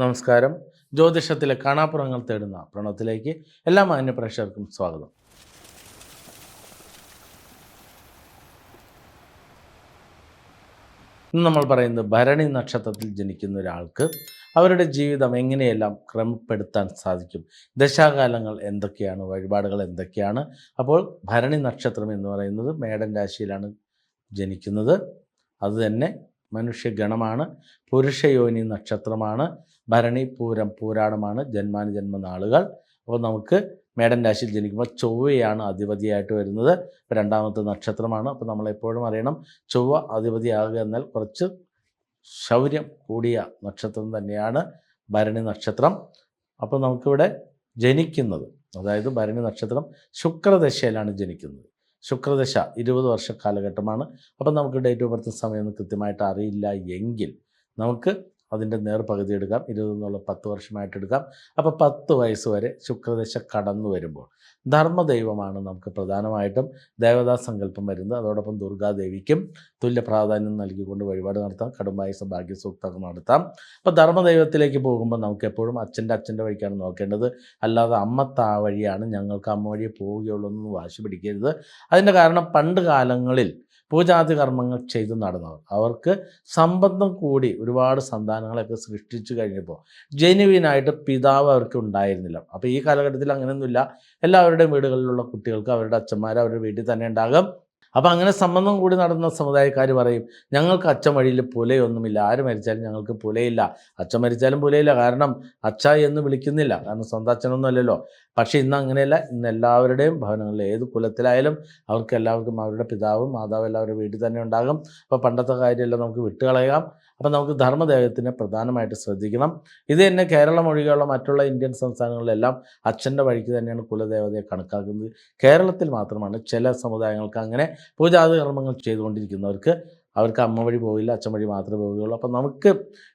നമസ്കാരം. ജ്യോതിഷത്തിലെ കാണാപ്പുറങ്ങൾ തേടുന്ന പ്രണവത്തിലേക്ക് എല്ലാ മാന്യ പ്രേക്ഷകർക്കും സ്വാഗതം. ഇന്ന് നമ്മൾ പറയുന്നത് ഭരണി നക്ഷത്രത്തിൽ ജനിക്കുന്ന ഒരാൾക്ക് അവരുടെ ജീവിതം എങ്ങനെയെല്ലാം ക്രമപ്പെടുത്താൻ സാധിക്കും? ദശാകാലങ്ങൾ എന്തൊക്കെയാണ്? വഴിപാടുകൾ എന്തൊക്കെയാണ്? അപ്പോൾ ഭരണി നക്ഷത്രം എന്ന് പറയുന്നത് മേടൻ രാശിയിലാണ് ജനിക്കുന്നത്. അതുതന്നെ മനുഷ്യഗണമാണ് പുരുഷയോനി നക്ഷത്രമാണ് ഭരണി പൂരം പൂരാടമാണ് ജന്മാനുജന്മ നാളുകൾ അപ്പോൾ നമുക്ക് മേടൻ രാശിയിൽ ജനിക്കുമ്പോൾ ചൊവ്വയാണ് അധിപതിയായിട്ട് വരുന്നത്. രണ്ടാമത്തെ നക്ഷത്രമാണ്. അപ്പോൾ നമ്മളെപ്പോഴും അറിയണം ചൊവ്വ അധിപതിയാകുക എന്നാൽ കുറച്ച് ശൗര്യം കൂടിയ നക്ഷത്രം തന്നെയാണ് ഭരണി നക്ഷത്രം. അപ്പോൾ നമുക്കിവിടെ ജനിക്കുന്നത് അതായത് ഭരണി നക്ഷത്രം ശുക്രദശയിലാണ് ജനിക്കുന്നത്. ശുക്രദശ ഇരുപത് വർഷ കാലഘട്ടമാണ്. അപ്പം നമുക്ക് ഡേറ്റ് ഓഫ് ബർത്ത് സമയമൊന്നും കൃത്യമായിട്ട് അറിയില്ല എങ്കിൽ നമുക്ക് അതിന്റെ നേർപകുതി എടുക്കാം. ഇരുപത് എന്നുള്ള പത്ത് വർഷമായിട്ട് എടുക്കാം. അപ്പോൾ പത്ത് വയസ്സ് വരെ ശുക്രദശ കടന്നു വരുമ്പോൾ ധർമ്മദൈവമാണ് നമുക്ക് പ്രധാനമായിട്ടും ദേവതാ സങ്കല്പം വരുന്നത്. അതോടൊപ്പം ദുർഗാദേവിക്കും തുല്യ പ്രാധാന്യം നൽകിക്കൊണ്ട് വഴിപാട് നടത്താം. കടുംബായുസ ഭാഗ്യസൂക്തം നടത്താം. അപ്പോൾ ധർമ്മദൈവത്തിലേക്ക് പോകുമ്പോൾ നമുക്ക് എപ്പോഴും അച്ഛന്റെ അച്ഛന്റെ വഴിക്കാണ് നോക്കേണ്ടത്. അല്ലാതെ അമ്മത്താ വഴിയാണ് ഞങ്ങൾക്ക് അമ്മ വഴിയെ പോവുകയുള്ളൂ എന്ന് വാശി പിടിക്കരുത്. അതിന്റെ കാരണം പണ്ട് കാലങ്ങളിൽ പൂജാതി കർമ്മങ്ങൾ ചെയ്തു നടന്നവർ. അവർക്ക് സമ്പന്നം കൂടി ഒരുപാട് സന്താനങ്ങളൊക്കെ സൃഷ്ടിച്ചു കഴിഞ്ഞപ്പോൾ ജെനുവിനായിട്ട് പിതാവ് അവർക്ക് ഉണ്ടായിരുന്നില്ല. അപ്പോൾ ഈ കാലഘട്ടത്തിൽ അങ്ങനെയൊന്നുമില്ല. എല്ലാവരുടെയും വീടുകളിലുള്ള കുട്ടികൾക്ക് അവരുടെ അച്ഛന്മാർ അവരുടെ വീട്ടിൽ തന്നെ ഉണ്ടാകും. അപ്പോൾ അങ്ങനെ സംബന്ധം കൂടി നടന്ന സമുദായക്കാർ പറയും ഞങ്ങൾക്ക് അച്ഛൻ വഴിയിൽ പുലയൊന്നുമില്ല. ആര് മരിച്ചാലും ഞങ്ങൾക്ക് പുലയില്ല. അച്ഛൻ മരിച്ചാലും പുലയില്ല. കാരണം അച്ഛ എന്ന് വിളിക്കുന്നില്ല. കാരണം സ്വന്തം അച്ഛനൊന്നും അല്ലല്ലോ. പക്ഷേ ഇന്ന് അങ്ങനെയല്ല. ഇന്ന് എല്ലാവരുടെയും ഭവനങ്ങളിൽ ഏത് കുലത്തിലായാലും അവർക്ക് എല്ലാവർക്കും അവരുടെ പിതാവും മാതാവും എല്ലാവരുടെ വീട്ടിൽ തന്നെ ഉണ്ടാകും. അപ്പോൾ പണ്ടത്തെ കാര്യമെല്ലാം നമുക്ക് വിട്ടുകളയാം. അപ്പോൾ നമുക്ക് ധർമ്മദേഹത്തിനെ പ്രധാനമായിട്ട് ശ്രദ്ധിക്കണം. ഇത് തന്നെ കേരളം ഒഴികെയുള്ള മറ്റുള്ള ഇന്ത്യൻ സംസ്ഥാനങ്ങളിലെല്ലാം അച്ഛന്റെ വഴിക്ക് തന്നെയാണ് കുലദേവതയെ കണക്കാക്കുന്നത്. കേരളത്തിൽ മാത്രമാണ് ചില സമുദായങ്ങൾക്ക് അങ്ങനെ പൂജാതി കർമ്മങ്ങൾ ചെയ്തുകൊണ്ടിരിക്കുന്നവർക്ക് അവർക്ക് അമ്മ വഴി പോകില്ല അച്ഛൻ വഴി മാത്രമേ പോവുകയുള്ളൂ. അപ്പം നമുക്ക്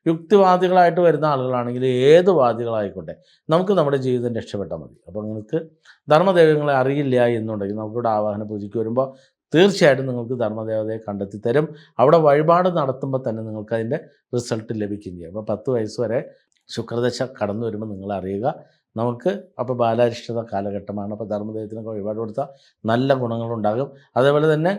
യുക്തിവാദികളായിട്ട് വരുന്ന ആളുകളാണെങ്കിൽ ഏത് വാദികളായിക്കോട്ടെ നമുക്ക് നമ്മുടെ ജീവിതം രക്ഷപ്പെട്ടാൽ മതി. അപ്പോൾ നിങ്ങൾക്ക് ധർമ്മദൈവങ്ങളെ അറിയില്ല എന്നുണ്ടെങ്കിൽ നമുക്കിവിടെ ആവാഹന പൂജയ്ക്ക് വരുമ്പോൾ തീർച്ചയായിട്ടും നിങ്ങൾക്ക് ധർമ്മദേവതയെ കണ്ടെത്തി തരും. അവിടെ വഴിപാട് നടത്തുമ്പോൾ തന്നെ നിങ്ങൾക്ക് അതിന്റെ റിസൾട്ട് ലഭിക്കുകയും ചെയ്യും. അപ്പോൾ പത്ത് വയസ്സ് വരെ ശുക്രദശ കടന്നു വരുമ്പോൾ നിങ്ങൾ അറിയുക. നമുക്ക് അപ്പോൾ ബാലാരിഷ്ടത കാലഘട്ടമാണ്. അപ്പോൾ ധർമ്മദേവത്തിനൊക്കെ വഴിപാട് കൊടുത്താൽ നല്ല ഗുണങ്ങളുണ്ടാകും. അതേപോലെ തന്നെ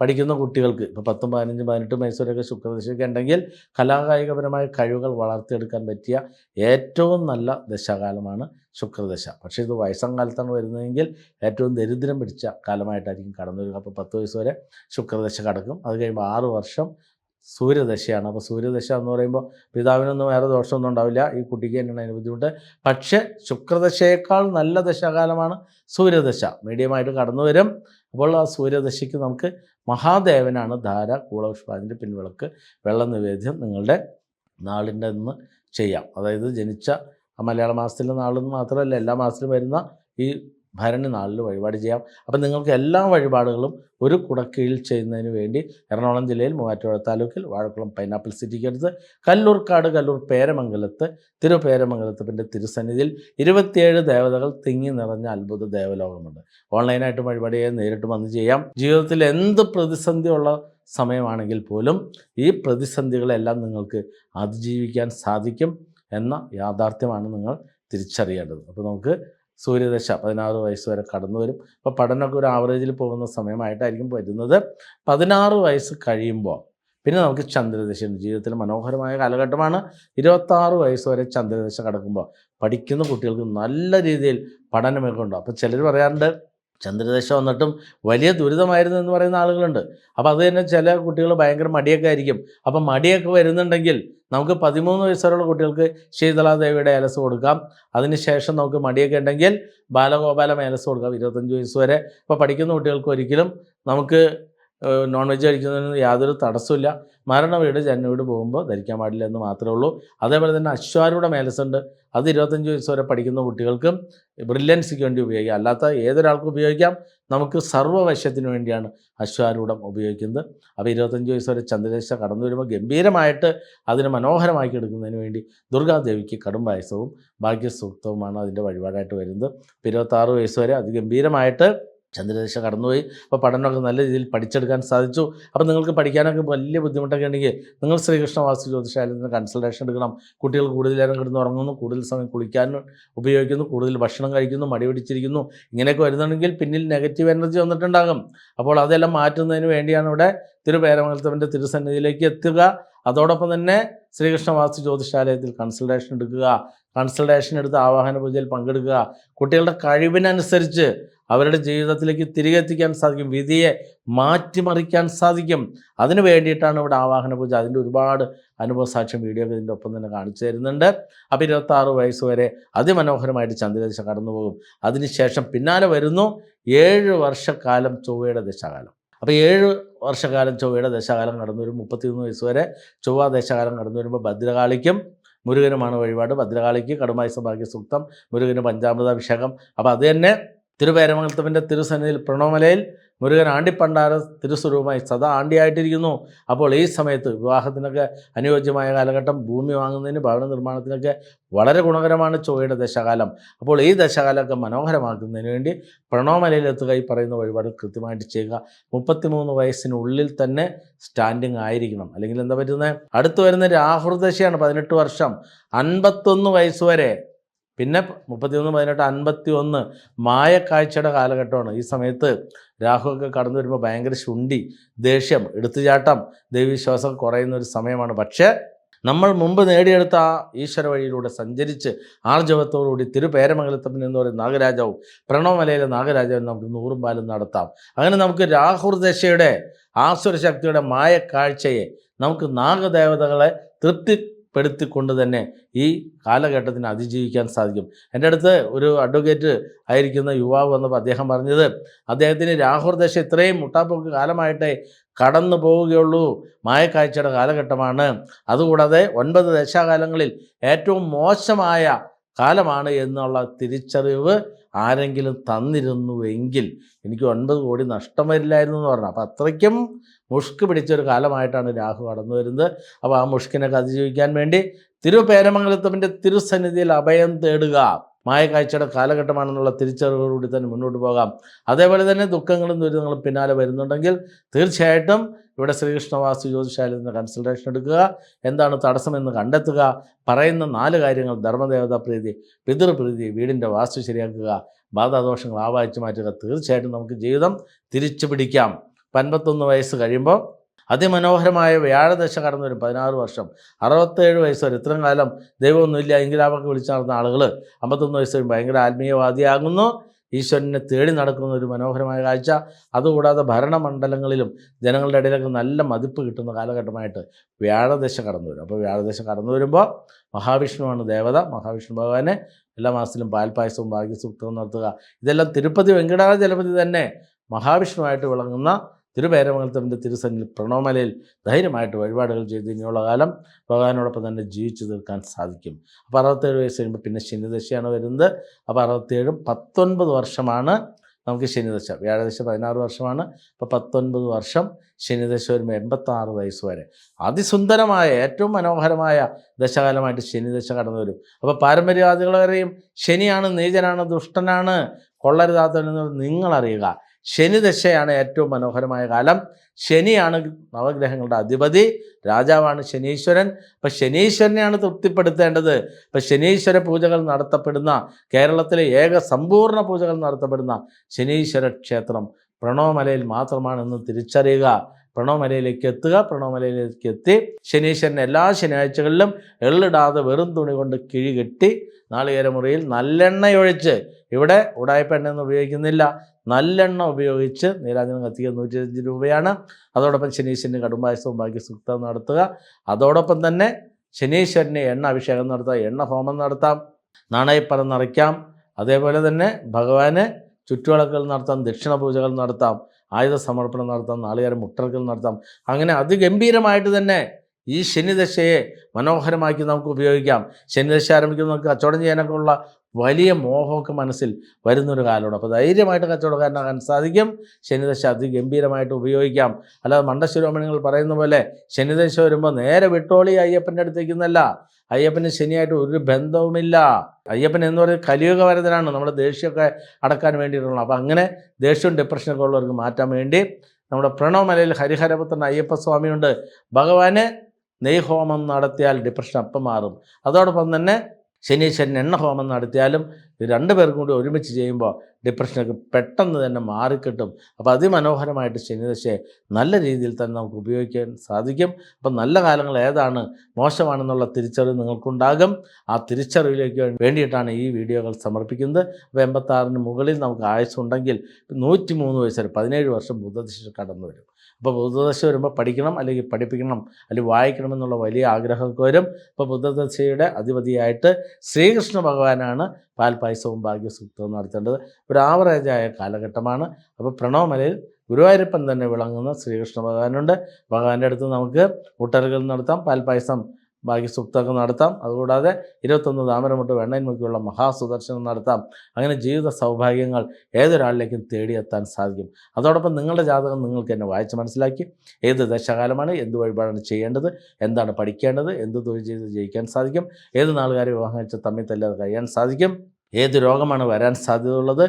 പഠിക്കുന്ന കുട്ടികൾക്ക് ഇപ്പോൾ പത്തും പതിനഞ്ചും പതിനെട്ടും വയസ്സുവരെയൊക്കെ ശുക്രദശയൊക്കെ ഉണ്ടെങ്കിൽ കലാകായികപരമായ കഴിവുകൾ വളർത്തിയെടുക്കാൻ പറ്റിയ ഏറ്റവും നല്ല ദശാകാലമാണ് ശുക്രദശ. പക്ഷേ ഇത് വയസ്സാം കാലത്താണ് വരുന്നതെങ്കിൽ ഏറ്റവും ദരിദ്രം പിടിച്ച കാലമായിട്ടായിരിക്കും കടന്നു വരിക അപ്പോൾ പത്ത് വയസ്സ് വരെ ശുക്രദശ കടക്കും. അത് കഴിയുമ്പോൾ ആറ് വർഷം സൂര്യദശയാണ്. അപ്പോൾ സൂര്യദശ എന്ന് പറയുമ്പോൾ പിതാവിനൊന്നും വേറെ ദോഷമൊന്നും ഉണ്ടാവില്ല. ഈ കുട്ടിക്ക് തന്നെയാണ് അതിന് ബുദ്ധിമുട്ട്. പക്ഷേ ശുക്രദശയേക്കാൾ നല്ല ദശാകാലമാണ് സൂര്യദശ. മീഡിയമായിട്ട് കടന്നു വരും അപ്പോൾ ആ സൂര്യദശയ്ക്ക് നമുക്ക് മഹാദേവനാണ് ധാര കൂളപുഷ്പാതിന്റെ പിൻവിളക്ക് വെള്ള നിവേദ്യം നിങ്ങളുടെ നാളിന്റെ നിന്ന് ചെയ്യാം. അതായത് ജനിച്ച മലയാള മാസത്തിലെ നാളെന്ന് മാത്രമല്ല എല്ലാ മാസത്തിലും വരുന്ന ഈ ഭരണി നാളിൽ വഴിപാട് ചെയ്യാം. അപ്പം നിങ്ങൾക്ക് എല്ലാ വഴിപാടുകളും ഒരു കുടക്കീഴിൽ ചെയ്യുന്നതിന് വേണ്ടി എറണാകുളം ജില്ലയിൽ മൂവാറ്റുപുഴ താലൂക്കിൽ വാഴക്കുളം പൈനാപ്പിൾ സിറ്റിക്കടുത്ത് കല്ലൂർക്കാട് കല്ലൂർ പേരമംഗലത്ത് തിരുപേരമംഗലത്തപ്പന്റെ തിരുസന്നിധിയിൽ ഇരുപത്തിയേഴ് ദേവതകൾ തിങ്ങി നിറഞ്ഞ അത്ഭുത ദേവലോകമുണ്ട്. ഓൺലൈനായിട്ട് വഴിപാട് ചെയ്യാൻ നേരിട്ട് വന്ന് ചെയ്യാം. ജീവിതത്തിൽ എന്ത് പ്രതിസന്ധിയുള്ള സമയമാണെങ്കിൽ പോലും ഈ പ്രതിസന്ധികളെല്ലാം നിങ്ങൾക്ക് അതിജീവിക്കാൻ സാധിക്കും എന്ന യാഥാർത്ഥ്യമാണ് നിങ്ങൾ തിരിച്ചറിയേണ്ടത്. അപ്പോൾ നമുക്ക് സൂര്യദശ പതിനാറ് വയസ്സ് വരെ കടന്നു വരും അപ്പോൾ പഠനമൊക്കെ ഒരു ആവറേജിൽ പോകുന്ന സമയമായിട്ടായിരിക്കും വരുന്നത്. പതിനാറ് വയസ്സ് കഴിയുമ്പോൾ പിന്നെ നമുക്ക് ചന്ദ്രദശയുണ്ട് ജീവിതത്തിൽ മനോഹരമായ കാലഘട്ടമാണ്. ഇരുപത്താറ് വയസ്സ് വരെ ചന്ദ്രദശ കടക്കുമ്പോൾ പഠിക്കുന്ന കുട്ടികൾക്ക് നല്ല രീതിയിൽ പഠനമൊക്കെ ഉണ്ടാകും അപ്പോൾ ചിലർ പറയാറുണ്ട് ചന്ദ്രദശ വന്നിട്ടും വലിയ ദുരിതമായിരുന്നു എന്ന് പറയുന്ന ആളുകളുണ്ട്. അപ്പോൾ അത് തന്നെ ചില കുട്ടികൾ ഭയങ്കര മടിയൊക്കെ ആയിരിക്കും. അപ്പം മടിയൊക്കെ വരുന്നുണ്ടെങ്കിൽ നമുക്ക് പതിമൂന്ന് വയസ്സുള്ള കുട്ടികൾക്ക് ശീതളാദേവിയുടെ ഏലസ് കൊടുക്കാം. അതിനുശേഷം നമുക്ക് മടിയൊക്കെ ഉണ്ടെങ്കിൽ ബാലഗോപാലം ഏലസ് കൊടുക്കാം ഇരുപത്തഞ്ച് വയസ്സ് വരെ. ഇപ്പോൾ പഠിക്കുന്ന കുട്ടികൾക്ക് ഒരിക്കലും നമുക്ക് നോൺ വെജ് കഴിക്കുന്നതിന് യാതൊരു തടസ്സമില്ല മരണ വീട് ജന്മ വീട് പോകുമ്പോൾ ധരിക്കാൻ പാടില്ല എന്ന് മാത്രമേ ഉള്ളൂ. അതേപോലെ തന്നെ അശ്വാരൂടെ മേലസുണ്ട് അത് ഇരുപത്തഞ്ച് വയസ്സ് വരെ പഠിക്കുന്ന കുട്ടികൾക്കും ബ്രില്യൻസിക്ക് വേണ്ടി ഉപയോഗിക്കാം. അല്ലാത്ത ഏതൊരാൾക്കും ഉപയോഗിക്കാം. നമുക്ക് സർവവശ്യത്തിന് വേണ്ടിയാണ് അശ്വാരൂഢം ഉപയോഗിക്കുന്നത്. അപ്പോൾ ഇരുപത്തഞ്ച് വയസ്സ് വരെ ചന്ദ്രദേശ കടന്നു വരുമ്പോൾ ഗംഭീരമായിട്ട് അതിനെ മനോഹരമാക്കി എടുക്കുന്നതിന് വേണ്ടി ദുർഗാദേവിക്ക് കടും പായസവും ഭാഗ്യസൂക്തവുമാണ് അതിന്റെ വഴിപാടായിട്ട് വരുന്നത്. ഇരുപത്താറ് വയസ്സ് വരെ അതിഗംഭീരമായിട്ട് ചന്ദ്രദശ കടന്നുപോയി. അപ്പോൾ പഠനമൊക്കെ നല്ല രീതിയിൽ പഠിച്ചെടുക്കാൻ സാധിച്ചു. അപ്പോൾ നിങ്ങൾക്ക് പഠിക്കാനൊക്കെ വലിയ ബുദ്ധിമുട്ടൊക്കെ ഉണ്ടെങ്കിൽ നിങ്ങൾ ശ്രീകൃഷ്ണ വാസ്തു ജ്യോതിഷാലയത്തിന് കൺസൾട്ടേഷൻ എടുക്കണം. കുട്ടികൾ കൂടുതൽ നേരം കിടന്ന് ഉറങ്ങുന്നു കൂടുതൽ സമയം കുളിക്കാൻ ഉപയോഗിക്കുന്നു കൂടുതൽ ഭക്ഷണം കഴിക്കുന്നു മടി പിടിച്ചിരിക്കുന്നു. ഇങ്ങനെയൊക്കെ വരുന്നുണ്ടെങ്കിൽ പിന്നിൽ നെഗറ്റീവ് എനർജി വന്നിട്ടുണ്ടാകും. അപ്പോൾ അതെല്ലാം മാറ്റുന്നതിന് വേണ്ടിയാണ് ഇവിടെ തിരുപേരമംഗലത്തവന്റെ തിരുസന്നിധിയിലേക്ക് എത്തുക. അതോടൊപ്പം തന്നെ ശ്രീകൃഷ്ണ വാസ്തു ജ്യോതിഷാലയത്തിൽ കൺസൾട്ടേഷൻ എടുക്കുക. കൺസൾട്ടേഷൻ എടുത്ത് ആവാഹന പൂജയിൽ പങ്കെടുക്കുക. കുട്ടികളുടെ കഴിവിനനുസരിച്ച് അവരുടെ ജീവിതത്തിലേക്ക് തിരികെ എത്തിക്കാൻ സാധിക്കും. വിധിയെ മാറ്റിമറിക്കാൻ സാധിക്കും. അതിന് വേണ്ടിയിട്ടാണ് ഇവിടെ ആവാഹന പൂജ. അതിന്റെ ഒരുപാട് അനുഭവസാക്ഷ്യം വീഡിയോ ഇതിന്റെ ഒപ്പം തന്നെ കാണിച്ചു തരുന്നുണ്ട്. അപ്പോൾ ഇരുപത്താറ് വയസ്സ് വരെ അതിമനോഹരമായിട്ട് ചന്ദ്രദശ കടന്നു പോകും. അതിനുശേഷം പിന്നാലെ വരുന്നു ഏഴ് വർഷക്കാലം ചൊവ്വയുടെ ദശകാലം. അപ്പോൾ ഏഴ് വർഷക്കാലം ചൊവ്വയുടെ ദശകാലം കടന്നു വരും മുപ്പത്തിയൊന്ന് വയസ്സ് വരെ ചൊവ്വ ദശാകാലം കടന്നു വരുമ്പോൾ ഭദ്രകാളിക്കും മുരുകനുമാണ് വഴിപാട്. ഭദ്രകാളിക്ക് കടുമായ സൗഭാഗ്യ സൂക്തം മുരുകന് പഞ്ചാമൃത അഭിഷേകം അപ്പോൾ അത് തന്നെ തിരുപേരമംഗലത്തവന്റെ തിരുസന്നിധിയിൽ പ്രണവമലയിൽ മുരുകൻ ആണ്ടിപ്പണ്ടാര തിരുസ്വരൂപമായി സദാ ആണ്ടിയായിട്ടിരിക്കുന്നു. അപ്പോൾ ഈ സമയത്ത് വിവാഹത്തിനൊക്കെ അനുയോജ്യമായ കാലഘട്ടം ഭൂമി വാങ്ങുന്നതിന് ഭവന നിർമ്മാണത്തിനൊക്കെ വളരെ ഗുണകരമാണ് ചൊവ്വയുടെ ദശകാലം. അപ്പോൾ ഈ ദശകാലമൊക്കെ മനോഹരമാക്കുന്നതിന് വേണ്ടി പ്രണവമലയിലെത്തുക ഈ പറയുന്ന വഴിപാട് കൃത്യമായിട്ട് ചെയ്യുക. മുപ്പത്തിമൂന്ന് വയസ്സിനുള്ളിൽ തന്നെ സ്റ്റാൻഡിങ് ആയിരിക്കണം. അല്ലെങ്കിൽ എന്താ പറ്റുന്നത്? അടുത്തു വരുന്ന രാഹുർദശയാണ് പതിനെട്ട് വർഷം. അൻപത്തൊന്ന് വയസ്സ് വരെ പിന്നെ മുപ്പത്തിയൊന്ന് പതിനെട്ട് അൻപത്തി ഒന്ന് മായക്കാഴ്ചയുടെ കാലഘട്ടമാണ്. ഈ സമയത്ത് രാഹുവൊക്കെ കടന്നു വരുമ്പോൾ ഭയങ്കര ശുണ്ടി ദേഷ്യം എടുത്തുചാട്ടം ദൈവവിശ്വാസം കുറയുന്ന ഒരു സമയമാണ്. പക്ഷേ നമ്മൾ മുമ്പ് നേടിയെടുത്ത ആ ഈശ്വര വഴിയിലൂടെ സഞ്ചരിച്ച് ആർജവത്തോടുകൂടി തിരുപേരമംഗലത്തപ്പൻ എന്ന് പറയുന്ന നാഗരാജാവും പ്രണവമലയിലെ നാഗരാജാവും നമുക്ക് നൂറും പാലും നടത്താം. അങ്ങനെ നമുക്ക് രാഹുർദശയുടെ ആസുരശക്തിയുടെ മായക്കാഴ്ചയെ നമുക്ക് നാഗദേവതകളെ തൃപ്തിപ്പെടുത്തിക്കൊണ്ട് തന്നെ ഈ കാലഘട്ടത്തിന് അതിജീവിക്കാൻ സാധിക്കും. എന്റെ അടുത്ത് ഒരു അഡ്വക്കേറ്റ് ആയിരിക്കുന്ന യുവാവ് വന്നപ്പോൾ അദ്ദേഹം പറഞ്ഞത് അദ്ദേഹത്തിന് രാഹുർ ദശ ഇത്രയും മുട്ടാപ്പൊക്ക് കാലമായിട്ടേ കടന്നു പോവുകയുള്ളൂ. മായക്കാഴ്ചയുടെ കാലഘട്ടമാണ്. അതുകൂടാതെ ഒൻപത് ദശാകാലങ്ങളിൽ ഏറ്റവും മോശമായ കാലമാണ് എന്നുള്ള തിരിച്ചറിവ് ആരെങ്കിലും തന്നിരുന്നുവെങ്കിൽ എനിക്ക് ഒൻപത് കോടി നഷ്ടം വരില്ലായിരുന്നു എന്ന് പറഞ്ഞു. അപ്പോൾ അത്രയ്ക്കും മുഷ്ക് പിടിച്ചൊരു കാലമായിട്ടാണ് രാഹു കടന്നു വരുന്നത്. അപ്പോൾ ആ മുഷ്കിനൊക്കെ അതിജീവിക്കാൻ വേണ്ടി തിരുപേരമംഗലത്തവന്റെ തിരുസന്നിധിയിൽ അഭയം തേടുക. മായക്കാഴ്ചയുടെ കാലഘട്ടമാണെന്നുള്ള തിരിച്ചറിവോടുകൂടി തന്നെ മുന്നോട്ട് പോകാം. അതേപോലെ തന്നെ ദുഃഖങ്ങളും ദുരിതങ്ങളും പിന്നാലെ വരുന്നുണ്ടെങ്കിൽ തീർച്ചയായിട്ടും ഇവിടെ ശ്രീകൃഷ്ണവാസു ജ്യോതിഷാലയത്തിന് കൺസൾട്ടേഷൻ എടുക്കുക. എന്താണ് തടസ്സമെന്ന് കണ്ടെത്തുക. പറയുന്ന നാല് കാര്യങ്ങൾ. ധർമ്മദേവതാ പ്രീതി പിതൃപ്രീതി വീടിന്റെ വാസ്തു ശരിയാക്കുക ബാധാദോഷങ്ങൾ ആവാഹിച്ച് മാറ്റുക. തീർച്ചയായിട്ടും നമുക്ക് ജീവിതം തിരിച്ചു പിടിക്കാം. അൻപത്തൊന്ന് വയസ്സ് കഴിയുമ്പോൾ അതിമനോഹരമായ വ്യാഴദശ കടന്നു വരും പതിനാറ് വർഷം. അറുപത്തേഴ് വയസ്സ് വരെ ഇത്രയും കാലം ദൈവമൊന്നുമില്ല. എങ്കിലാവൊക്കെ വിളിച്ചു നടന്ന ആളുകൾ അമ്പത്തൊന്ന് വയസ്സ് വരും ഭയങ്കര ആത്മീയവാദിയാകുന്നു. ഈശ്വരനെ തേടി നടക്കുന്ന ഒരു മനോഹരമായ കാഴ്ച. അതുകൂടാതെ ഭരണമണ്ഡലങ്ങളിലും ജനങ്ങളുടെ ഇടയിലൊക്കെ നല്ല മതിപ്പ് കിട്ടുന്ന കാലഘട്ടമായിട്ട് വ്യാഴദശ കടന്നു വരും അപ്പോൾ വ്യാഴദശ കടന്നു വരുമ്പോൾ മഹാവിഷ്ണുവാണ് ദേവത. മഹാവിഷ്ണു ഭഗവാനെ എല്ലാ മാസത്തിലും പാൽപ്പായസവും ഭാഗ്യസൂക്തവും നടത്തുക. ഇതെല്ലാം തിരുപ്പതി വെങ്കടാചലപതി തന്നെ മഹാവിഷ്ണുവായിട്ട് വിളങ്ങുന്ന തിരുപേരമംഗലത്തിന്റെ തിരുസന്നിൽ പ്രണോമലയിൽ ധൈര്യമായിട്ട് വഴിപാടുകൾ ചെയ്ത് ഇനിയുള്ള കാലം ഭഗവാനോടൊപ്പം തന്നെ ജീവിച്ചു തീർക്കാൻ സാധിക്കും. അപ്പോൾ അറുപത്തേഴ് വയസ്സ് കഴിയുമ്പോൾ പിന്നെ ശനിദശയാണ് വരുന്നത്. അപ്പോൾ അറുപത്തേഴും പത്തൊൻപത് വർഷമാണ് നമുക്ക് ശനിദശ. വ്യാഴദശ പതിനാറ് വർഷമാണ്. അപ്പോൾ പത്തൊൻപത് വർഷം ശനിദശ വരുമ്പോൾ എൺപത്താറ് വയസ്സ് വരെ. അതിസുന്ദരമായ ഏറ്റവും മനോഹരമായ ദശകാലമായിട്ട് ശനിദശ കടന്നു വരും. അപ്പോൾ പാരമ്പര്യവാദികളെയും ശനിയാണ് നീചനാണ് ദുഷ്ടനാണ്. കൊള്ളരുതാത്തവനെന്ന് നിങ്ങളറിയുക ശനിദശയാണ് ഏറ്റവും മനോഹരമായ കാലം. ശനിയാണ് നവഗ്രഹങ്ങളുടെ അധിപതി. രാജാവാണ് ശനീശ്വരൻ. അപ്പം ശനീശ്വരനെയാണ് തൃപ്തിപ്പെടുത്തേണ്ടത്. ഇപ്പം ശനീശ്വര പൂജകൾ നടത്തപ്പെടുന്ന കേരളത്തിലെ ഏക സമ്പൂർണ പൂജകൾ നടത്തപ്പെടുന്ന ശനീശ്വര ക്ഷേത്രം പ്രണവമലയിൽ മാത്രമാണെന്ന് തിരിച്ചറിയുക. പ്രണവമലയിലേക്ക് എത്തുക. പ്രണവമലയിലേക്ക് എത്തി. ശനീശ്വരൻ എല്ലാ ശനിയാഴ്ചകളിലും എള്ളിടാതെ വെറും തുണി കൊണ്ട് കിഴി കെട്ടി നാളികേര മുറിയിൽ നല്ലെണ്ണയൊഴിച്ച്. ഇവിടെ ഉടായ്പ എണ്ണയൊന്നും ഉപയോഗിക്കുന്നില്ല. നല്ലെണ്ണ ഉപയോഗിച്ച് നീരാജനം കത്തിക്കുക നൂറ്റി അഞ്ച് രൂപയാണ്. അതോടൊപ്പം ശനീശ്വരന് കടുംബായസവും സുക്തം നടത്തുക. അതോടൊപ്പം തന്നെ ശനീശ്വരന് എണ്ണ അഭിഷേകം നടത്താം എണ്ണ ഹോമം നടത്താം നാണയപ്പറം നിറയ്ക്കാം. അതേപോലെ തന്നെ ഭഗവാന് ചുറ്റുവളക്കൾ നടത്താം ദക്ഷിണ പൂജകൾ നടത്താം ആയുധ സമർപ്പണം നടത്താം നാളികേരം മുട്ടർക്കൽ നടത്താം. അങ്ങനെ അതിഗംഭീരമായിട്ട് തന്നെ ഈ ശനിദശയെ മനോഹരമാക്കി നമുക്ക് ഉപയോഗിക്കാം. ശനിദശ ആരംഭിക്കുമ്പോൾ നമുക്ക് കച്ചവടം ചെയ്യാനൊക്കെ ഉള്ള വലിയ മോഹമൊക്കെ മനസ്സിൽ വരുന്നൊരു കാലമാണ്. അപ്പോൾ ധൈര്യമായിട്ട് കച്ചവടക്കാരനാകാൻ സാധിക്കും. ശനിദശ അതിഗംഭീരമായിട്ട് ഉപയോഗിക്കാം. അല്ലാതെ മണ്ടശിരോമണികൾ പറയുന്ന പോലെ ശനിദശ വരുമ്പോൾ നേരെ വിട്ടോളി അയ്യപ്പന്റെ അടുത്തേക്കുന്നല്ല അയ്യപ്പന് ശനിയായിട്ട് ഒരു ബന്ധവുമില്ല. അയ്യപ്പൻ എന്ന് പറയുന്നത് കലിയുഗ വരതനാണ് നമ്മുടെ ദേഷ്യമൊക്കെ അടക്കാൻ വേണ്ടിയിട്ടുള്ള. അപ്പോൾ അങ്ങനെ ദേഷ്യവും ഡിപ്രഷനൊക്കെ ഉള്ളവർക്ക് മാറ്റാൻ വേണ്ടി നമ്മുടെ പ്രണവമലയിൽ ഹരിഹരപുത്രൻ അയ്യപ്പ സ്വാമിയുണ്ട് ഭഗവാന് നെയ്ഹോമം നടത്തിയാൽ ഡിപ്രഷൻ അപ്പം മാറും. അതോടൊപ്പം തന്നെ ശനീശ്വരൻ എണ്ണ ഹോമം നടത്തിയാലും ഇത് രണ്ടു പേർക്കും കൂടി ഒരുമിച്ച് ചെയ്യുമ്പോൾ ഡിപ്രഷനൊക്കെ പെട്ടെന്ന് തന്നെ മാറിക്കിട്ടും. അപ്പോൾ അതിമനോഹരമായിട്ട് ശനിദശയെ നല്ല രീതിയിൽ തന്നെ നമുക്ക് ഉപയോഗിക്കാൻ സാധിക്കും. അപ്പം നല്ല കാലങ്ങൾ ഏതാണ്? മോശമാണെന്നുള്ള തിരിച്ചറിവ് നിങ്ങൾക്കുണ്ടാകും. ആ തിരിച്ചറിവിലേക്ക് വേണ്ടിയിട്ടാണ് ഈ വീഡിയോകൾ സമർപ്പിക്കുന്നത്. അപ്പോൾ എൺപത്താറിന് മുകളിൽ നമുക്ക് ആയുസ് ഉണ്ടെങ്കിൽ നൂറ്റി മൂന്ന് വയസ്സ് പതിനേഴ് വർഷം ബുദ്ധദിശ കടന്നു വരും അപ്പോൾ ബുദ്ധദശ വരുമ്പോൾ പഠിക്കണം അല്ലെങ്കിൽ പഠിപ്പിക്കണം അല്ലെങ്കിൽ വായിക്കണം എന്നുള്ള വലിയ ആഗ്രഹമൊക്കെ വരും. അപ്പോൾ ബുദ്ധദശയുടെ അധിപതിയായിട്ട് ശ്രീകൃഷ്ണ ഭഗവാനാണ് പാൽപായസവും ഭാഗ്യസൂക്തവും നടത്തേണ്ടത്. ഒരു ആവറേജായ കാലഘട്ടമാണ്. അപ്പോൾ പ്രണവമലയിൽ ഗുരുവായൂരപ്പൻ തന്നെ വിളങ്ങുന്ന ശ്രീകൃഷ്ണ ഭഗവാനുണ്ട്. ഭഗവാന്റെ അടുത്ത് നമുക്ക് ഊട്ടലുകൾ നടത്താം പാൽപായസം ഭാഗ്യസൂക്തമൊക്കെ നടത്താം. അതുകൂടാതെ ഇരുപത്തൊന്ന് താമരമുട്ട് വെണ്ണയിൽ മുക്കിയുള്ള മഹാസുദർശനം നടത്താം. അങ്ങനെ ജീവിത സൗഭാഗ്യങ്ങൾ ഏതൊരാളിലേക്കും തേടിയെത്താൻ സാധിക്കും. അതോടൊപ്പം നിങ്ങളുടെ ജാതകം നിങ്ങൾക്ക് എന്നെ വായിച്ച് മനസ്സിലാക്കി. ഏത് ദശകാലമാണ് എന്ത് വഴിപാടാണ് ചെയ്യേണ്ടത് എന്താണ് പഠിക്കേണ്ടത് എന്ത് തൊഴിൽ ചെയ്ത് ജയിക്കാൻ സാധിക്കും ഏത് നാളുകാരെ വിവാഹം കഴിച്ച് തമ്മിൽ തല്ലാതെ കഴിയാൻ സാധിക്കും ഏത് രോഗമാണ് വരാൻ സാധ്യതയുള്ളത്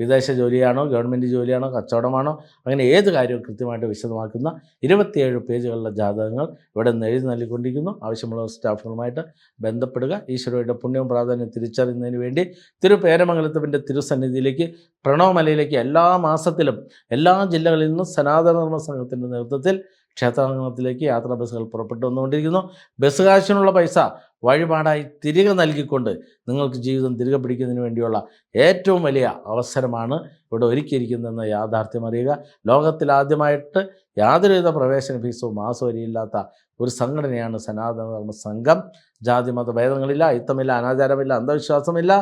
വിദേശ ജോലിയാണോ ഗവൺമെന്റ് ജോലിയാണോ കച്ചവടമാണോ അങ്ങനെ ഏത് കാര്യവും കൃത്യമായിട്ട് വിശദമാക്കുന്ന ഇരുപത്തിയേഴ് പേജുകളുടെ ജാതകങ്ങൾ ഇവിടെ നിന്ന് എഴുതി നൽകിക്കൊണ്ടിരിക്കുന്നു. ആവശ്യമുള്ള സ്റ്റാഫുകളുമായിട്ട് ബന്ധപ്പെടുക. ഈശ്വരയുടെ പുണ്യവും പ്രാധാന്യം തിരിച്ചറിയുന്നതിന് വേണ്ടി തിരുപേരമംഗലത്തിന്റെ തിരുസന്നിധിയിലേക്ക് പ്രണവമലയിലേക്ക് എല്ലാ മാസത്തിലും എല്ലാ ജില്ലകളിൽ നിന്നും സനാതനധർമ്മ സംഘത്തിന്റെ നേതൃത്വത്തിൽ ക്ഷേത്രാങ്കണത്തിലേക്ക് യാത്രാ ബസ്സുകൾ പുറപ്പെട്ടു വന്നുകൊണ്ടിരിക്കുന്നു. ബസ് കാശിനുള്ള പൈസ വഴിപാടായി തിരികെ നൽകിക്കൊണ്ട് നിങ്ങൾക്ക് ജീവിതം തിരികെ പിടിക്കുന്നതിന് വേണ്ടിയുള്ള ഏറ്റവും വലിയ അവസരമാണ് ഇവിടെ ഒരുക്കിയിരിക്കുന്നതെന്ന് യാഥാർത്ഥ്യം അറിയുക. ലോകത്തിൽ ആദ്യമായിട്ട് യാതൊരുവിധ പ്രവേശന ഫീസോ മാസവരിയില്ലാത്ത ഒരു സംഘടനയാണ് സനാതന ധർമ്മ സംഘം. ജാതി മത ഭേദങ്ങളില്ല അയിത്തമില്ല അനാചാരമില്ല അന്ധവിശ്വാസമില്ല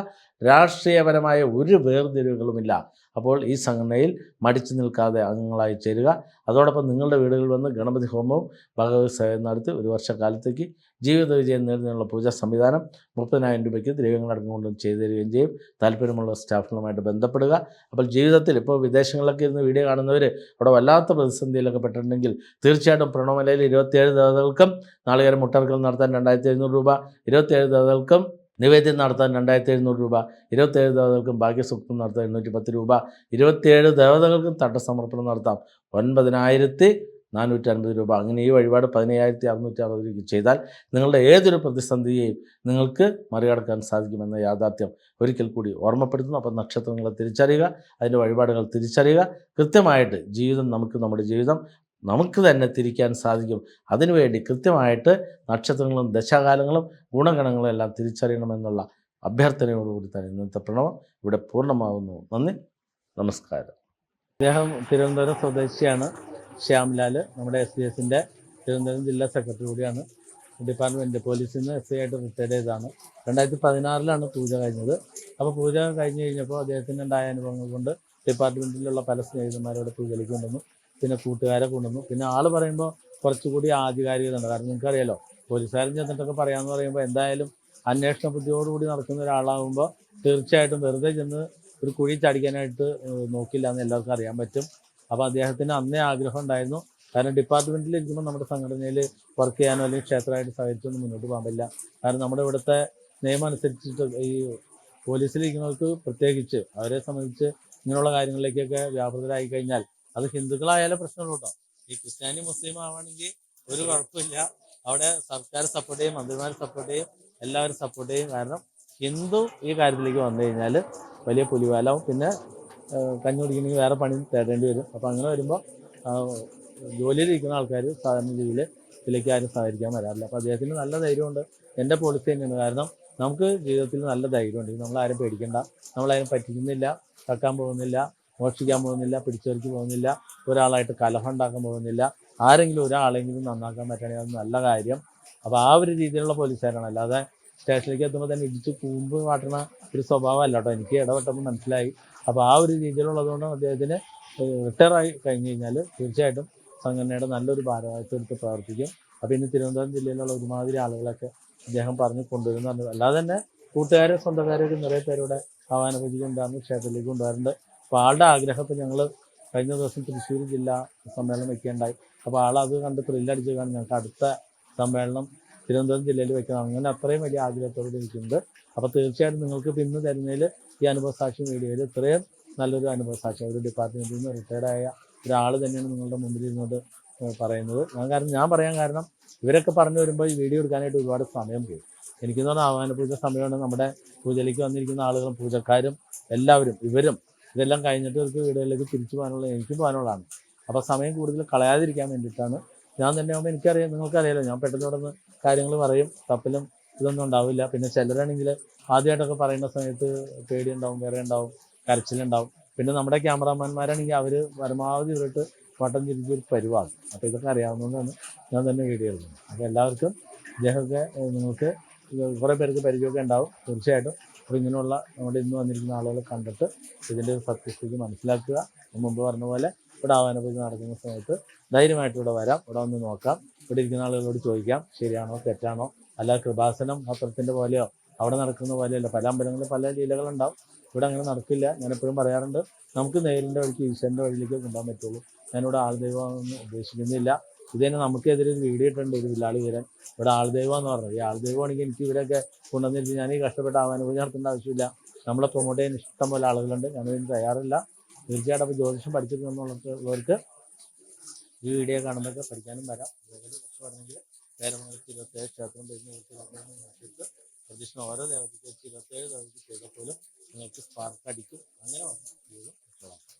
രാഷ്ട്രീയപരമായ ഒരു വേർതിരിവുകളുമില്ല. അപ്പോൾ ഈ സംഘടനയിൽ മടിച്ചു നിൽക്കാതെ അംഗങ്ങളായി ചേരുക. അതോടൊപ്പം നിങ്ങളുടെ വീടുകളിൽ വന്ന് ഗണപതി ഹോമവും ഭഗവത് സേവനം നടത്തി ഒരു വർഷക്കാലത്തേക്ക് ജീവിത വിജയം നേടുന്നതിനുള്ള പൂജാ സംവിധാനം മുപ്പതിനായിരം രൂപയ്ക്ക് ദ്രവ്യങ്ങളടക്കം കൊണ്ടും ചെയ്തു തരികയും ചെയ്യും. താല്പര്യമുള്ള സ്റ്റാഫുകളുമായിട്ട് ബന്ധപ്പെടുക. അപ്പോൾ ജീവിതത്തിൽ ഇപ്പോൾ വിദേശങ്ങളിലൊക്കെ ഇരുന്ന് വീഡിയോ കാണുന്നവർ അവിടെ വല്ലാത്ത പ്രതിസന്ധിയിലൊക്കെ പെട്ടിട്ടുണ്ടെങ്കിൽ തീർച്ചയായിട്ടും പ്രണവമലയിൽ ഇരുപത്തിയേഴ് ദേവതകൾക്കും നാളികേരം മുട്ടർക്കൽ നടത്താൻ രണ്ടായിരത്തി എഴുന്നൂറ് രൂപ ഇരുപത്തിയേഴ് ദേവതകൾക്കും നിവേദ്യം നടത്താൻ രണ്ടായിരത്തി എഴുന്നൂറ് രൂപ ഇരുപത്തേഴ് ദേവതകൾക്കും ഭാഗ്യസൂക്തം നടത്താൻ എണ്ണൂറ്റി പത്ത് രൂപ ഇരുപത്തിയേഴ് ദേവതകൾക്കും തട്ടസമർപ്പണം നടത്താം. ഒൻപതിനായിരത്തി നാനൂറ്റി അൻപത് രൂപ. അങ്ങനെ ഈ വഴിപാട് പതിനയ്യായിരത്തി അറുന്നൂറ്റി അറുപത് രൂപ ചെയ്താൽ നിങ്ങളുടെ ഏതൊരു പ്രതിസന്ധിയെയും നിങ്ങൾക്ക് മറികടക്കാൻ സാധിക്കുമെന്ന യാഥാർത്ഥ്യം ഒരിക്കൽ കൂടി ഓർമ്മപ്പെടുത്തുന്നു. അപ്പം നക്ഷത്രങ്ങളെ തിരിച്ചറിയുക അതിന്റെ വഴിപാടുകൾ തിരിച്ചറിയുക. കൃത്യമായിട്ട് ജീവിതം നമുക്ക് നമ്മുടെ ജീവിതം നമുക്ക് തന്നെ തിരിക്കാൻ സാധിക്കും. അതിനുവേണ്ടി കൃത്യമായിട്ട് നക്ഷത്രങ്ങളും ദശാകാലങ്ങളും ഗുണഗണങ്ങളും എല്ലാം തിരിച്ചറിയണമെന്നുള്ള അഭ്യർത്ഥനയോടുകൂടി തന്നെ ഇന്നത്തെ പ്രണവം ഇവിടെ പൂർണമാകുന്നു നന്ദി. നമസ്കാരം. അദ്ദേഹം തിരുവനന്തപുരം സ്വദേശിയാണ് ശ്യാംലാൽ നമ്മുടെ എസ് ബി എസിന്റെ തിരുവനന്തപുരം ജില്ലാ സെക്രട്ടറി കൂടിയാണ്. ഡിപ്പാർട്ട്മെന്റ് പോലീസിൽ നിന്ന് എസ് ഐ ആയിട്ട് റിട്ടയർഡ് ചെയ്തതാണ്. രണ്ടായിരത്തി പതിനാറിലാണ് പൂജ കഴിഞ്ഞത്. അപ്പോൾ പൂജ കഴിഞ്ഞ് കഴിഞ്ഞപ്പോൾ അദ്ദേഹത്തിന്റെ ഉണ്ടായ അനുഭവങ്ങൾ കൊണ്ട് ഡിപ്പാർട്ട്മെന്റിലുള്ള പല സ്നേഹിതന്മാരോട് പൂജയിലേക്ക് കൊണ്ടുവന്നു പിന്നെ കൂട്ടുകാരെ കൊണ്ടുവന്നു. പിന്നെ ആൾ പറയുമ്പോൾ കുറച്ചുകൂടി ആധികാരികത ഉണ്ട് കാരണം നിങ്ങൾക്ക് അറിയാലോ പോലീസുകാരൻ ചെന്നിട്ടൊക്കെ പറയാമെന്ന് പറയുമ്പോൾ എന്തായാലും അന്വേഷണ ബുദ്ധിയോടുകൂടി നടക്കുന്ന ഒരാളാകുമ്പോൾ തീർച്ചയായിട്ടും വെറുതെ ചെന്ന് ഒരു കുഴി ചടിക്കാനായിട്ട് നോക്കില്ല എന്ന് എല്ലാവർക്കും അറിയാൻ പറ്റും. അപ്പോൾ അദ്ദേഹത്തിന് അന്നേ ആഗ്രഹം ഉണ്ടായിരുന്നു. കാരണം ഡിപ്പാർട്ട്മെന്റിൽ ഇരിക്കുമ്പോൾ നമ്മുടെ സംഘടനയിൽ വർക്ക് ചെയ്യാനോ അല്ലെങ്കിൽ ക്ഷേത്രമായിട്ട് സഹകരിച്ചൊന്നും മുന്നോട്ട് പോകാൻ പറ്റില്ല. കാരണം നമ്മുടെ ഇവിടുത്തെ നിയമം അനുസരിച്ചിട്ട് ഈ പോലീസിലിരിക്കുന്നവർക്ക് പ്രത്യേകിച്ച് അവരെ സംബന്ധിച്ച് ഇങ്ങനെയുള്ള കാര്യങ്ങളിലേക്കൊക്കെ വ്യാപൃതരായി കഴിഞ്ഞാൽ അത് ഹിന്ദുക്കളായാലും പ്രശ്നമുള്ളൂ കേട്ടോ. ഈ ക്രിസ്ത്യാനി മുസ്ലിം ആവാണെങ്കിൽ ഒരു കുഴപ്പമില്ല. അവിടെ സർക്കാർ സപ്പോർട്ട് ചെയ്യും മന്ത്രിമാർ സപ്പോർട്ട് ചെയ്യും എല്ലാവരും സപ്പോർട്ട് ചെയ്യും. കാരണം ഹിന്ദു ഈ കാര്യത്തിലേക്ക് വന്നു കഴിഞ്ഞാൽ വലിയ പുലിവാലാവും. പിന്നെ കഞ്ഞുപിടിക്കണമെങ്കിൽ വേറെ പണി തേടേണ്ടി വരും. അപ്പോൾ അങ്ങനെ വരുമ്പോൾ ജോലിയിലിരിക്കുന്ന ആൾക്കാർ സാധാരണ രീതിയിൽ ഇതിലേക്ക് ആരും സഹകരിക്കാൻ വരാറില്ല. അപ്പോൾ അദ്ദേഹത്തിന് നല്ല ധൈര്യമുണ്ട്. എന്റെ പോളിസി തന്നെയാണ്. കാരണം നമുക്ക് ജീവിതത്തിൽ നല്ല ധൈര്യമുണ്ട്. നമ്മൾ ആരും പേടിക്കണ്ട. നമ്മളാരും പറ്റിക്കുന്നില്ല. തക്കാൻ പോകുന്നില്ല. മോഷ്ടിക്കാൻ പോകുന്നില്ല പിടിച്ചെറിക്ക് പോകുന്നില്ല ഒരാളായിട്ട് കലഹം ഉണ്ടാക്കാൻ പോകുന്നില്ല. ആരെങ്കിലും ഒരാളെങ്കിലും നന്നാക്കാൻ പറ്റണേ അത് നല്ല കാര്യം. അപ്പോൾ ആ ഒരു രീതിയിലുള്ള പോലീസുകാരാണ്. അല്ലാതെ സ്റ്റേഷനിലേക്ക് എത്തുമ്പോൾ തന്നെ ഇടിച്ച് കൂമ്പ് കാട്ടണ ഒരു സ്വഭാവം അല്ല കേട്ടോ. എനിക്ക് ഇടപെട്ടപ്പോൾ മനസ്സിലായി. അപ്പോൾ ആ ഒരു രീതിയിലുള്ളതുകൊണ്ട് അദ്ദേഹത്തിന് റിട്ടയർ ആയി കഴിഞ്ഞ് കഴിഞ്ഞാൽ തീർച്ചയായിട്ടും സംഘടനയുടെ നല്ലൊരു ഭാരവാഹിത്വം എടുത്ത് പ്രവർത്തിക്കും. അപ്പോൾ ഇന്ന് തിരുവനന്തപുരം ജില്ലയിലുള്ള ഒരുമാതിരി ആളുകളൊക്കെ അദ്ദേഹം പറഞ്ഞ് കൊണ്ടുവരുന്നുണ്ട് അല്ലാതെ തന്നെ കൂട്ടുകാരെ ഒരു നിറയെ പേരുടെ ആവാന പൂജയ്ക്ക് ഉണ്ടാകുന്ന ക്ഷേത്രത്തിലേക്ക് കൊണ്ടുവരുന്നുണ്ട് അപ്പോൾ ആളുടെ ആഗ്രഹം ഇപ്പോൾ ഞങ്ങൾ കഴിഞ്ഞ ദിവസം തൃശ്ശൂർ ജില്ലാ സമ്മേളനം വയ്ക്കുകയുണ്ടായി അപ്പോൾ ആൾ അത് കണ്ട് ത്രില്ലടിച്ച് കാണും ഞങ്ങൾക്ക് അടുത്ത സമ്മേളനം തിരുവനന്തപുരം ജില്ലയിൽ വെക്കണം. അങ്ങനെ അത്രയും വലിയ ആഗ്രഹത്തോടെ ഇരിക്കുന്നത് അപ്പോൾ തീർച്ചയായിട്ടും നിങ്ങൾക്ക് പിന്ന് തരുന്നതിൽ ഈ അനുഭവ സാക്ഷി മീഡിയയിൽ ഇത്രയും നല്ലൊരു അനുഭവ സാക്ഷി ഒരു ഡിപ്പാർട്ട്മെന്റിൽ നിന്ന് റിട്ടയർഡായ ഒരാൾ തന്നെയാണ് നിങ്ങളുടെ മുമ്പിൽ ഇരുന്നത് പറയുന്നത്. ഞാൻ കാരണം ഞാൻ പറയാൻ കാരണം ഇവരൊക്കെ പറഞ്ഞു വരുമ്പോൾ ഈ വീഡിയോ എടുക്കാനായിട്ട് ഒരുപാട് സമയം പോയി എനിക്കെന്ന് പറഞ്ഞാൽ ആഹ്വാന പൂജ സമയമാണ് നമ്മുടെ പൂജയിലേക്ക് വന്നിരിക്കുന്ന ആളുകളും പൂജക്കാരും എല്ലാവരും ഇവരും ഇതെല്ലാം കഴിഞ്ഞിട്ട് ഇവർക്ക് വീടുകളിലേക്ക് തിരിച്ചു പോകാനുള്ള എനിക്ക് പോകാനുള്ളതാണ്. അപ്പോൾ സമയം കൂടുതൽ കളയാതിരിക്കാൻ വേണ്ടിയിട്ടാണ്. ഞാൻ തന്നെ ആകുമ്പോൾ എനിക്കറിയാം നിങ്ങൾക്കറിയാലോ ഞാൻ പെട്ടെന്ന് തുടർന്ന് കാര്യങ്ങൾ പറയും തപ്പിലും ഇതൊന്നും ഉണ്ടാവില്ല. പിന്നെ ചിലരാണെങ്കിൽ ആദ്യമായിട്ടൊക്കെ പറയുന്ന സമയത്ത് പേടി ഉണ്ടാവും വേറെ ഉണ്ടാവും കരച്ചിലുണ്ടാവും. പിന്നെ നമ്മുടെ ക്യാമറാമാൻമാരാണെങ്കിൽ അവർ പരമാവധി ഇവരിട്ട് വട്ടം തിരിച്ചൊരു പരിവാകും അപ്പോൾ ഇതൊക്കെ അറിയാവുന്നതാണ് ഞാൻ തന്നെ വീഡിയോ എടുക്കുന്നത്. അപ്പോൾ എല്ലാവർക്കും ഇദ്ദേഹമൊക്കെ നിങ്ങൾക്ക് കുറേ പേർക്ക് പരിചയമൊക്കെ ഉണ്ടാവും തീർച്ചയായിട്ടും. അപ്പോൾ ഇങ്ങനെയുള്ള നമ്മുടെ ഇന്ന് വന്നിരിക്കുന്ന ആളുകളെ കണ്ടിട്ട് ഇതിന്റെ ഒരു സത്യസ്ഥിതി മനസ്സിലാക്കുക. മുമ്പ് പറഞ്ഞ പോലെ ഇവിടെ ആവാനപൂജ നടക്കുന്ന സമയത്ത് ധൈര്യമായിട്ട് ഇവിടെ വരാം. ഇവിടെ ഒന്ന് നോക്കാം. ഇവിടെ ഇരിക്കുന്ന ആളുകളോട് ചോദിക്കാം. ശരിയാണോ? തെറ്റാണോ? അല്ല കൃപാസനം പത്രത്തിന്റെ പോലെയോ അവിടെ നടക്കുന്ന പോലെയല്ല. പല അമ്പലങ്ങളിലും പല ലീലകളുണ്ടാവും. ഇവിടെ അങ്ങനെ നടക്കില്ല. ഞാൻ എപ്പോഴും പറയാറുണ്ട് നമുക്ക് നേരിന്റെ വഴിക്ക് ഈശ്വരന്റെ വഴിയിലേക്ക് കൊണ്ടുപോകാൻ പറ്റുള്ളൂ. ഞാനിവിടെ ആൾദൈവമൊന്നും ഉദ്ദേശിക്കുന്നില്ല. ഇത് തന്നെ നമുക്കെതിരെ ഒരു വീഡിയോ ഇട്ടുണ്ട് ഒരു വില്ലാളി വരാൻ. ഇവിടെ ആൾദൈവം എന്ന് പറഞ്ഞത് ഈ ആൾദൈവമാണെങ്കിൽ എനിക്ക് ഇവരൊക്കെ കൊണ്ടുവന്നിട്ട് ഞാൻ ഈ കഷ്ടപ്പെട്ട ആവാനുഭവം നടത്തേണ്ട ആവശ്യമില്ല. നമ്മളെ പ്രൊമോട്ട് ചെയ്യാൻ ഇഷ്ടം പോലെ ആളുകളുണ്ട്. ഞാനതിന് തയ്യാറില്ല. തീർച്ചയായിട്ടും അപ്പോൾ ജ്യോതിഷം പഠിച്ചിട്ടുള്ളവർക്ക് ഈ വീഡിയോ കാണുമ്പോഴൊക്കെ പഠിക്കാനും വരാം. അതേപോലെ പറഞ്ഞെങ്കിൽ വേരമംഗലത്ത് ഇരുപത്തേഴ് ക്ഷേത്രം നോക്കിയിട്ട് പ്രദക്ഷിണ ഓരോ ദേവതയ്ക്ക് ഇരുപത്തേഴ് ദേവതയ്ക്ക് ചെയ്തപ്പോലും നിങ്ങൾക്ക് സ്പാർക്ക് അടിക്കും. അങ്ങനെ വന്നു